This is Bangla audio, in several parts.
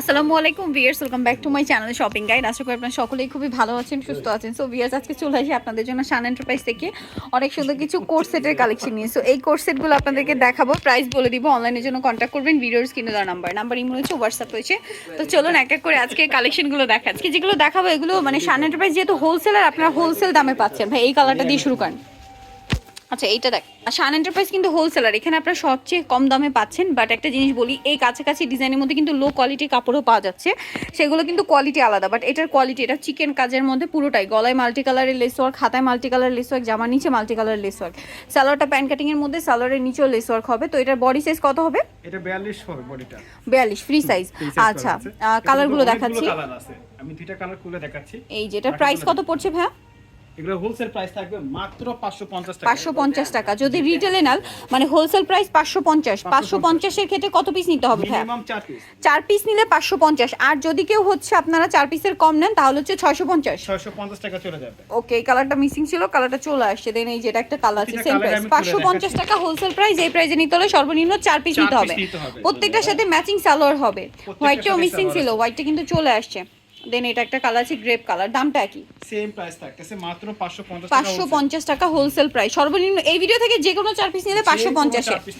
আসসালামু আলাইকুম viewers welcome back to my channel shopping guide আশা করি আপনারা সকলেই খুবই ভালো আছেন, সুস্থ আছেন। সো ভিয়ার্স আজকে চলে আসি আপনাদের জন্য শান এন্টারপ্রাইজ থেকে অনেক সুন্দর কিছু কোর্স সেটের কালেকশন নিয়ে। সো এই কোর্স সেটগুলো আপনাদেরকে দেখাবো প্রাইস বলে দিব অনলাইনের জন্য কন্ট্যাক্ট করবেন ভিডিওর স্ক্রিনে দেওয়া নাম্বার নাম্বার ইমো রয়েছে হোয়াটসঅ্যাপ রয়েছে। তো চলুন এক এক করে আজকে কালেকশনগুলো দেখা আজকে যেগুলো দেখাবো, এগুলো মানে সান এন্টারপ্রাইজ যেহেতু হোলসেলার আপনারা হোলসেল দামে পাচ্ছেন। ভাই, এই কালারটা দিয়ে শুরু করেন। আচ্ছা এইটা দেখ। শান এন্টারপ্রাইজ কিন্তু হোলসেলার এখানে আপনারা সবচেয়ে কম দামে পাচ্ছেন বাট একটা জিনিস বলি এই কাছাকাছি ডিজাইনের মধ্যে কিন্তু লো কোয়ালিটির কাপড়ও পাওয়া যাচ্ছে। সেগুলো কিন্তু কোয়ালিটি আলাদা বাট এটার কোয়ালিটি এটা চিকেন কাজের মধ্যে পুরোটাই। গলায় মাল্টি কালারের লেস ওয়ার্ক হাতায় মাল্টি কালার লেস ওয়ার্ক জামার নিচে মাল্টি কালার লেস ওয়ার্ক সালোয়ারটা প্যান্ট কাটিংয়ের মধ্যে সালোয়ারের নিচেও লেস ওয়ার্ক হবে। তো এটার বডি সাইজ কত হবে? এটা 42 হবে বডিটা বিয়াল্লিশ ফ্রি সাইজ আচ্ছা কালারগুলো দেখাচ্ছি। কালার আছে। আমি দুইটা কালার খুলে দেখাচ্ছি। এই যেটার প্রাইস কত পড়ছে ভাইয়া? এগুলো হোলসেল প্রাইস থাকবে মাত্র 550 টাকা। যদি রিটেলে নেন মানে হোলসেল প্রাইস ক্ষেত্রে কত পিস নিতে হবে ভাইয়া? মিনিমাম 4 পিস নিলে আর যদি কেউ হচ্ছে আপনারা পিসের কম নেন তাহলে হচ্ছে ছয়শো পঞ্চাশ। 650 টাকা চলে যাবে। ওকে এই কালারটা মিসিং ছিল কালারটা চলে আসছে। দেন এই যেটা একটা কালার আছে সেম প্রাইস টাকা হোলসেল প্রাইস এই প্রাইসে নিতে হলে সর্বনিম্ন চার পিস নিতে হবে। প্রত্যেকটার সাথে ম্যাচিং সালোয়ার হবে। হোয়াইটটাও মিসিং ছিল। হোয়াইটটা কিন্তু চলে আসছে। দেন এটা একটা কালার আছে গ্রেপ কালার দামটা কি? সেম প্রাইস থাকতেছে মাত্র 550 টাকা পাঁচশো পঞ্চাশ টাকা হোলসেল প্রাইস সর্বনিম্ন এই ভিডিও থেকে যে কোনো চার পিস নিলে পাঁচশো পঞ্চাশে 4 পিস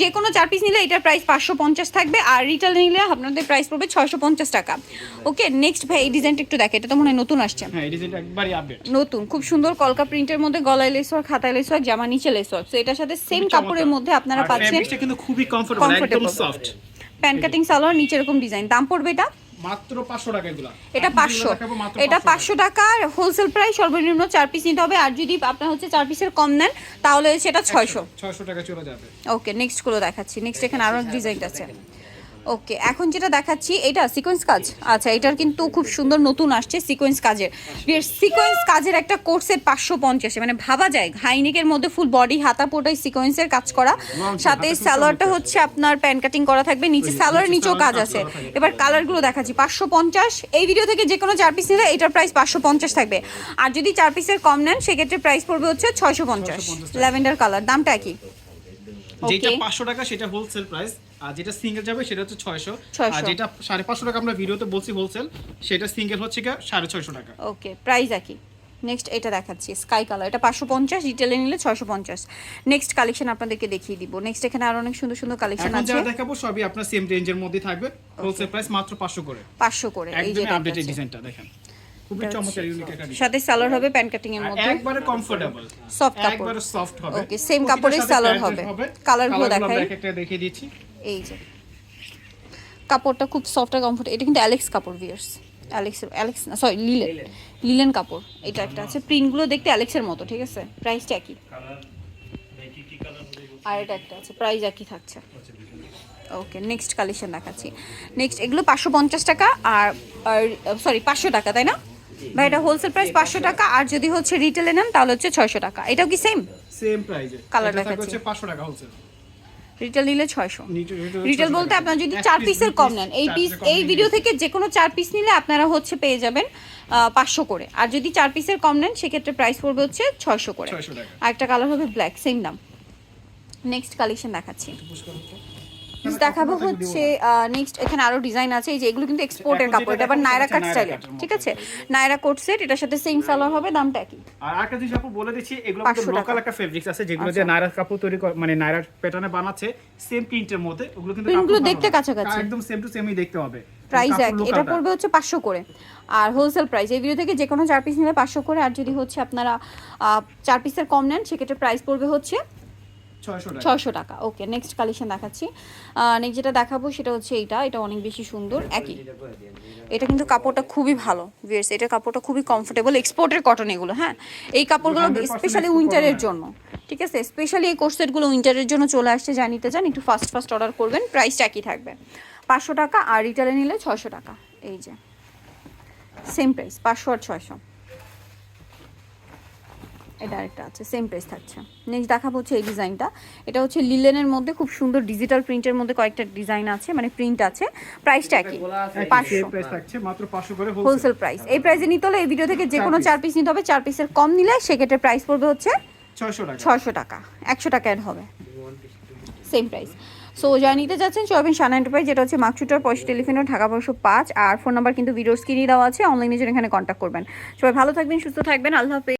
যে কোনো চার পিস নিলে এটার প্রাইস পাঁচশো পঞ্চাশ থাকবে আর রিটেল নিলে আপনাদের প্রাইস পড়বে ছয়শো পঞ্চাশ টাকা। ওকে নেক্সট ভাই এই ডিজাইনটা একটু দেখে এটা তো মনে হয় নতুন আসছে। হ্যাঁ এই ডিজাইনটা একবারই আপডেট নতুন খুব সুন্দর কলকা প্রিন্টের মধ্যে গলায় লেস ওয়ার্ক হাতায় লেস ওয়ার্ক জামা নিচে লেস ওয়ার্ক তো এটার সাথে সেম কাপড়ের মধ্যে আপনারা পাচ্ছেন কিন্তু খুবই কমফোর্টেবল একদম সফট প্যান্ট কাটিং সালোয়ার নিচে এরকম ডিজাইন দাম পড়বে এটা? মাত্র 500 টাকা এগুলো। এটা এখন পাঁচশো। যেগুলো দেখাবো মাত্র এটা 500 পাঁচশো টাকা। হোলসেল প্রাইস সর্বনিম্ন চার পিস নিতে হবে। আর যদি আপনার হচ্ছে চার পিসের কম নেন তাহলে সেটা ছয়শো। 600 টাকা চলে যাবে। ওকে নেক্সটগুলো দেখাচ্ছি। নেক্সট এখানে আরও ডিজাইন আছে। ওকে এখন যেটা দেখাচ্ছি এটা সিকোয়েন্স কাজ। আচ্ছা এটার কিন্তু খুব সুন্দর নতুন আসছে সিকোয়েন্স কাজের। সিকোয়েন্স কাজের একটা কোর্সের পাঁচশো পঞ্চাশে মানে ভাবা যায়। হাইনেকের মধ্যে ফুল বডি হাতা পোটাই সিকোয়েন্সের কাজ করা। সাথে সালোয়ারটা হচ্ছে আপনার প্যান কাটিং করা থাকবে নিচে সালোয়ার নিচেও কাজ আছে। এবার কালারগুলো দেখাচ্ছি পাঁচশো পঞ্চাশ। এই ভিডিও থেকে যে কোনো চার পিস নিলে এটার প্রাইস পাঁচশো পঞ্চাশ থাকবে। আর যদি চার পিসের কম নেন সেক্ষেত্রে প্রাইস পড়বে হচ্ছে ছয়শো পঞ্চাশ। ল্যাভেন্ডার কালার দামটা কি যেটা Okay. 500 টাকা সেটা হোলসেল প্রাইস আর যেটা সিঙ্গেল যাবে সেটা হচ্ছে 600 600 আর যেটা 550 টাকা আমরা ভিডিওতে বলছি হোলসেল সেটা সিঙ্গেল হচ্ছে কি 650 টাকা। ওকে প্রাইস একই। নেক্সট এটা দেখাচ্ছি স্কাই কালার এটা পাঁচশো পঞ্চাশ রিটেলে নিলে ছয়শো পঞ্চাশ। নেক্সট কালেকশন আপনাদেরকে দেখিয়ে দিব। নেক্সট এখানে আরও অনেক সুন্দর সুন্দর কালেকশন আছে যা দেখাবো সবই আপনার সেম রেঞ্জের মধ্যে থাকবে। হোলসেল প্রাইস মাত্র 500 করে। পাঁচশো করে এই যে আপডেটেড ডিজাইনটা দেখেন। সাথে সালোয়ার হবে প্যান্ট কাটিং এর মধ্যে। একবারে কমফোর্টেবল Soft কাপড়। একবারে সফট হবে। প্রতিটার কাপড়ের সাথে সালোয়ার হবে। কালারগুলো কালারগুলো দেখাই। একটা দেখিয়ে দিচ্ছি। এই যে। কাপড়টা খুব সফট আর কমফোর্ট এটা কিন্তু অ্যালেক্স কাপড় ভিয়ার্স অ্যালেক্স অ্যালেক্স না সরি লিলেন লিলেন কাপড়। এটা একটা আছে। প্রিন্টগুলো দেখতে অ্যালেক্সের মতো ঠিক আছে? প্রাইসটা একই। আর এটা একটা আছে প্রাইস একই থাকছে। ওকে নেক্সট কালেকশন দেখাচ্ছি। নেক্সট এগুলো পাঁচশো পঞ্চাশ টাকা আর আর সরি পাঁচশো টাকা তাই না? ভাই এটা হোলসেল প্রাইস পাঁচশো টাকা আর যদি হচ্ছে রিটেলে নেন তাহলে হচ্ছে ছয়শো টাকা। এটাও কি সেম সেম এটা থাকবে দেখাচ্ছি। হচ্ছে 500 টাকা হোলসেল রিটেল নিলে ছয়শো। রিটেল বলতে আপনার যদি চার পিসের কম নেন এই পিস এই ভিডিও থেকে যে কোনো চার পিস নিলে আপনারা হচ্ছে পেয়ে যাবেন পাঁচশো করে। আর যদি চার পিসের কম নেন সেক্ষেত্রে প্রাইস পড়বে হচ্ছে ছয়শো করে। আর একটা কালার হবে ব্ল্যাক সেম দাম। নেক্সট কালেকশন দেখাচ্ছি। দেখাবো হচ্ছে নেক্সট এখানে আরও ডিজাইন আছে এই যে এগুলো কিন্তু এক্সপোর্টের কাপড় এটা আবার নায়রা কাট ঠিক আছে? নায়রা কোট সেট এটার সাথে সেম সালোয়ার হবে দামটা কি আর একটা জিনিস আপু বলে দিচ্ছি এগুলো কিন্তু লোকাল একটা ফেব্রিক্স আছে যেগুলো আচ্ছা। দিয়ে নায়রা কাপড় তৈরি মানে নায়রা প্যাটার্নে বানাচ্ছে সেম প্রিন্টের মধ্যে ওগুলো কিন্তু দেখতে। কাছাকাছি। একদম সেম টু সেমই দেখতে হবে। প্রাইস এক এটা পড়বে হচ্ছে পাঁচশো করে। আর হোলসেল প্রাইস এই ভিডিও থেকে যে কোনো চার পিস নিলে পাঁচশো করে আর যদি হচ্ছে আপনারা চার পিসের কম নেন সেক্ষেত্রে প্রাইস পড়বে হচ্ছে 600 টাকা। ছশো টাকা। ওকে নেক্সট কালেকশন দেখাচ্ছি। নেক্সট যেটা দেখাবো সেটা হচ্ছে এইটা। এটা অনেক বেশি সুন্দর। একই। এটা কিন্তু কাপড়টা খুবই ভালো ভিয়ার্স এটা কাপড়টা খুবই কমফোর্টেবল এক্সপোর্টের কটন এগুলো হ্যাঁ? এই কাপড়গুলো স্পেশালি উইন্টারের জন্য ঠিক আছে? স্পেশালি এই কোর্সেটগুলো উইন্টারের জন্য চলে আসছে যা নিতে চান একটু ফাস্ট ফাস্ট অর্ডার করবেন প্রাইসটা একই থাকবে। পাঁচশো টাকা আর রিটেলে নিলে ছশো টাকা এই যে। সেম প্রাইস পাঁচশো আর ছয়শো। এটা আরেকটা আছে সেম প্রাইস থাকছে। নেক্সট দেখাবো হচ্ছে এই ডিজাইনটা এটা হচ্ছে লিলেনের মধ্যে খুব সুন্দর ডিজিটাল প্রিন্টের মধ্যে কয়েকটা ডিজাইন আছে মানে প্রিন্ট আছে। প্রাইসটা একই পাঁচশো। প্রাইস থাকছে মাত্র 500 করে হোলসেল প্রাইস এই প্রাইসে নিতে হলে এই ভিডিও থেকে যে কোনো চার পিস নিতে হবে চার পিসের কম নিলে সেক্ষেত্রে প্রাইস পড়বে হচ্ছে ছয়শো টাকা। একশো টাকা অ্যাড হবে। সেম প্রাইস সো যারা নিতে যাচ্ছেন চলবেন সানা এন্টারপ্রাইজ যেটা হচ্ছে মাকচুটার পয়সা টেলিফোন ঢাকা পাঁচশো পাঁচ। আর ফোন নাম্বার কিন্তু ভিডিওর স্ক্রিনই দেওয়া আছে অনলাইনে জন্য এখানে কন্ট্যাক্ট করবেন। সবাই ভালো থাকবেন সুস্থ থাকবেন আল্লাহ হাফেজ।